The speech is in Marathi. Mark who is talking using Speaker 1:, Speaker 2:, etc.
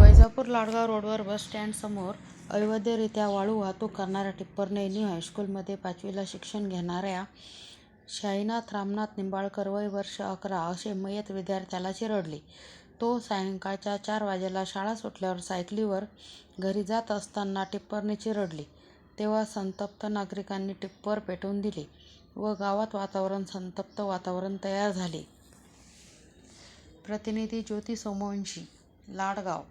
Speaker 1: वैजापूर लाडगाव रोडवर बस स्टँडसमोर अवैधरित्या वाळू वाहतूक करणाऱ्या टिप्परने न्यू हायस्कूलमध्ये पाचवीला शिक्षण घेणाऱ्या शाईनाथ रामनाथ निंबाळकर वय वर्ष अकरा असे मयत विद्यार्थ्याला चिरडले. तो सायंकाळच्या चार वाजेला शाळा सुटल्यावर सायकलीवर घरी जात असताना टिप्परने चिरडले तेव्हा संतप्त नागरिकांनी टिप्पर पेटवून दिले व गावात वातावरण संतप्त वातावरण तयार झाले. प्रतिनिधी ज्योती सोमवंशी, लाडगाव